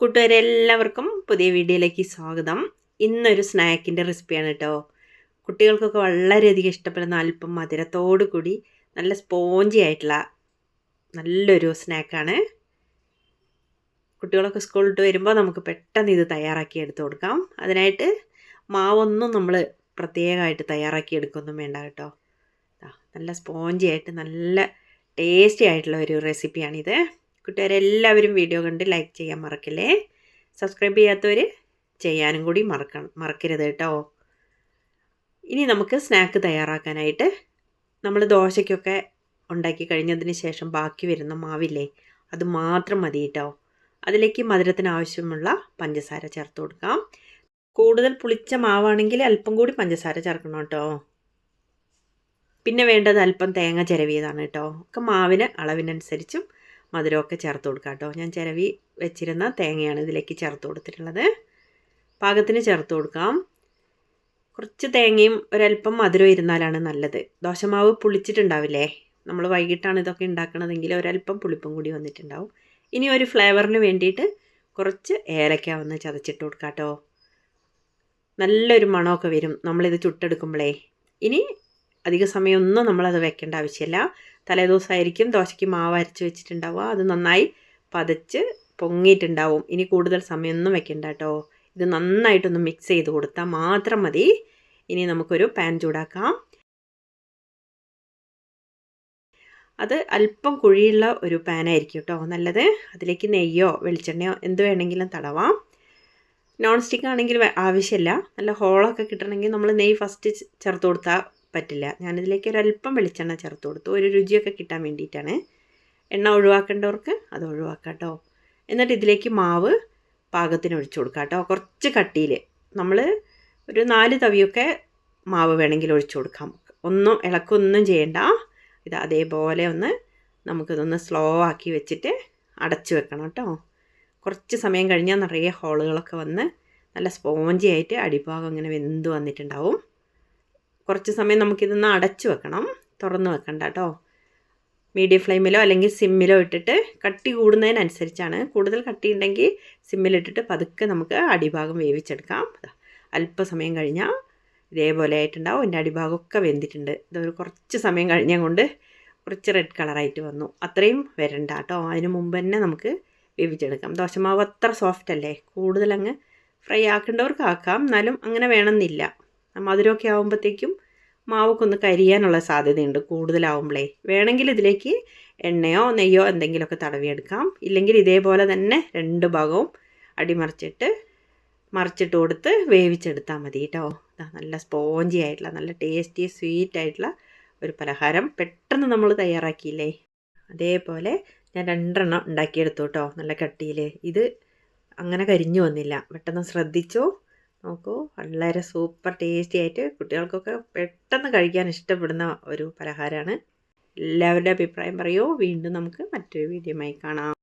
കൂട്ടുകാരെല്ലാവർക്കും പുതിയ വീഡിയോയിലേക്ക് സ്വാഗതം. ഇന്നൊരു സ്നാക്കിന്റെ റെസിപ്പിയാണ് കേട്ടോ. കുട്ടികൾക്കൊക്കെ വളരെയധികം ഇഷ്ടപ്പെടുന്ന അല്പം മധുരത്തോടു കൂടി നല്ല സ്പോഞ്ചി ആയിട്ടുള്ള നല്ലൊരു സ്നാക്കാണ്. കുട്ടികളൊക്കെ സ്കൂളിട്ട് വരുമ്പോൾ നമുക്ക് പെട്ടെന്ന് ഇത് തയ്യാറാക്കി എടുത്തു കൊടുക്കാം. അതിനായിട്ട് മാവൊന്നും നമ്മൾ പ്രത്യേകമായിട്ട് തയ്യാറാക്കി എടുക്കൊന്നും വേണ്ട കേട്ടോ. നല്ല സ്പോഞ്ചി ആയിട്ട് നല്ല ടേസ്റ്റി ആയിട്ടുള്ള ഒരു റെസിപ്പിയാണിത്. കൂട്ടുകാരെല്ലാവരും വീഡിയോ കണ്ട് ലൈക്ക് ചെയ്യാൻ മറക്കില്ലേ? സബ്സ്ക്രൈബ് ചെയ്യാത്തവർ ചെയ്യാനും കൂടി മറക്കണം മറക്കരുത് കേട്ടോ. ഇനി നമുക്ക് സ്നാക്ക് തയ്യാറാക്കാനായിട്ട് നമ്മൾ ദോശയ്ക്കൊക്കെ ഉണ്ടാക്കി കഴിഞ്ഞതിന് ശേഷം ബാക്കി വരുന്ന മാവില്ലേ അത് മാത്രം മതി കേട്ടോ. അതിലേക്ക് മധുരത്തിന് ആവശ്യമുള്ള പഞ്ചസാര ചേർത്ത് കൊടുക്കാം. കൂടുതൽ പുളിച്ച മാവാണെങ്കിൽ അല്പം കൂടി പഞ്ചസാര ചേർക്കണം കേട്ടോ. പിന്നെ വേണ്ടത് അല്പം തേങ്ങ ചിരവിയതാണ് കേട്ടോ. ഒക്കെ മാവിന് അളവിനനുസരിച്ചും മധുരമൊക്കെ ചേർത്ത് കൊടുക്കാം കേട്ടോ. ഞാൻ ചിരവി വെച്ചിരുന്ന തേങ്ങയാണ് ഇതിലേക്ക് ചേർത്ത് കൊടുത്തിട്ടുള്ളത്. പാകത്തിന് ചേർത്ത് കൊടുക്കാം. കുറച്ച് തേങ്ങയും ഒരല്പം മധുരം ഇരുന്നാലാണ് നല്ലത്. ദോശമാവ് പുളിച്ചിട്ടുണ്ടാവില്ലേ? നമ്മൾ വൈകിട്ടാണ് ഇതൊക്കെ ഉണ്ടാക്കണതെങ്കിൽ ഒരല്പം പുളിപ്പും കൂടി വന്നിട്ടുണ്ടാവും. ഇനി ഒരു ഫ്ലേവറിന് വേണ്ടിയിട്ട് കുറച്ച് ഏലക്ക ഒന്ന് ചതച്ചിട്ട് കൊടുക്കാം കേട്ടോ. നല്ലൊരു മണമൊക്കെ വരും. നമ്മളിത് ചുട്ടെടുക്കുമ്പോഴേ ഇനി അധിക സമയമൊന്നും നമ്മളത് വെക്കേണ്ട ആവശ്യമില്ല. തലേദിവസമായിരിക്കും ദോശയ്ക്ക് മാവ് അരച്ച് വെച്ചിട്ടുണ്ടാവുക. അത് നന്നായി പതച്ച് പൊങ്ങിയിട്ടുണ്ടാവും. ഇനി കൂടുതൽ സമയമൊന്നും വെക്കണ്ട കേട്ടോ. ഇത് നന്നായിട്ടൊന്ന് മിക്സ് ചെയ്ത് കൊടുത്താൽ മാത്രം മതി. ഇനി നമുക്കൊരു പാൻ ചൂടാക്കാം. അത് അല്പം കുഴിയുള്ള ഒരു പാനായിരിക്കും കേട്ടോ നല്ലത്. അതിലേക്ക് നെയ്യോ വെളിച്ചെണ്ണയോ എന്ത് വേണമെങ്കിലും തടവാം. നോൺ സ്റ്റിക്ക് ആണെങ്കിൽ ആവശ്യമില്ല. നല്ല ഹോളൊക്കെ കിട്ടണമെങ്കിൽ നമ്മൾ നെയ്യ് ഫസ്റ്റ് ചേർത്ത് കൊടുത്താൽ പറ്റില്ല. ഞാനിതിലേക്ക് ഒരല്പം വെളിച്ചെണ്ണ ചേർത്ത് കൊടുത്തു. ഒരു രുചിയൊക്കെ കിട്ടാൻ വേണ്ടിയിട്ടാണ്. എണ്ണ ഒഴിവാക്കേണ്ടവർക്ക് അത് ഒഴിവാക്കാം കേട്ടോ. എന്നിട്ട് ഇതിലേക്ക് മാവ് പാകത്തിന് ഒഴിച്ചു കൊടുക്കാം കേട്ടോ. കുറച്ച് കട്ടിയിൽ നമ്മൾ ഒരു നാല് തവിയൊക്കെ മാവ് വേണമെങ്കിൽ ഒഴിച്ചു കൊടുക്കാം. ഒന്നും ഇളക്കൊന്നും ചെയ്യണ്ട. ഇത് അതേപോലെ ഒന്ന് നമുക്കിതൊന്ന് സ്ലോ ആക്കി വെച്ചിട്ട് അടച്ചു വെക്കണം കേട്ടോ. കുറച്ച് സമയം കഴിഞ്ഞാൽ നിറയെ ഹോളുകളൊക്കെ വന്ന് നല്ല സ്പോഞ്ചി ആയിട്ട് അടിഭാഗം ഇങ്ങനെ വെന്ത് വന്നിട്ടുണ്ടാവും. കുറച്ച് സമയം നമുക്കിതൊന്ന് അടച്ചു വെക്കണം. തുറന്ന് വെക്കണ്ട കേട്ടോ മീഡിയം ഫ്ലെയിമിലോ അല്ലെങ്കിൽ സിമ്മിലോ ഇട്ടിട്ട് കട്ടി കൂടുന്നതിനനുസരിച്ചാണ്. കൂടുതൽ കട്ടി ഉണ്ടെങ്കിൽ സിമ്മിലിട്ടിട്ട് പതുക്കെ നമുക്ക് അടിഭാഗം വേവിച്ചെടുക്കാം. അല്പസമയം കഴിഞ്ഞാൽ ഇതേപോലെ ആയിട്ടുണ്ടാവും. എന്റെ അടിഭാഗമൊക്കെ വെന്തിട്ടുണ്ട്. ഇതൊരു കുറച്ച് സമയം കഴിഞ്ഞ കൊണ്ട് കുറച്ച് റെഡ് കളറായിട്ട് വന്നു. അത്രയും വരണ്ട കേട്ടോ അതിന് മുമ്പ് തന്നെ നമുക്ക് വേവിച്ചെടുക്കാം. ദോശമാവ് അത്ര സോഫ്റ്റ് അല്ലേ? കൂടുതലങ്ങ് ഫ്രൈ ആക്കേണ്ടവർക്ക് ആക്കാം എന്നാലും അങ്ങനെ വേണമെന്നില്ല. മധുരമൊക്കെ ആകുമ്പോഴത്തേക്കും മാവൊക്കെ ഒന്ന് കരിയാനുള്ള സാധ്യതയുണ്ട് കൂടുതലാവുമ്പോഴേ വേണമെങ്കിൽ ഇതിലേക്ക് എണ്ണയോ നെയ്യോ എന്തെങ്കിലുമൊക്കെ തടവിയെടുക്കാം. ഇല്ലെങ്കിൽ ഇതേപോലെ തന്നെ രണ്ട് ഭാഗവും അടിമറിച്ചിട്ട് മറിച്ചിട്ട് കൊടുത്ത് വേവിച്ചെടുത്താൽ മതി കേട്ടോ. നല്ല സ്പോഞ്ചി ആയിട്ടുള്ള നല്ല ടേസ്റ്റി സ്വീറ്റ് ആയിട്ടുള്ള ഒരു പലഹാരം പെട്ടെന്ന് നമ്മൾ തയ്യാറാക്കിയില്ലേ. അതേപോലെ ഞാൻ രണ്ടെണ്ണം ഉണ്ടാക്കിയെടുത്തു കേട്ടോ നല്ല കട്ടിയിൽ ഇത് അങ്ങനെ കരിഞ്ഞു വന്നില്ല. പെട്ടെന്ന് ശ്രദ്ധിച്ചോ? നോക്കൂ. വളരെ സൂപ്പർ ടേസ്റ്റി ആയിട്ട് കുട്ടികൾക്കൊക്കെ പെട്ടെന്ന് കഴിക്കാൻ ഇഷ്ടപ്പെടുന്ന ഒരു പലഹാരമാണ്. എല്ലാവരുടെ അഭിപ്രായം പറയൂ? വീണ്ടും നമുക്ക് മറ്റൊരു വീഡിയോയുമായി കാണാം.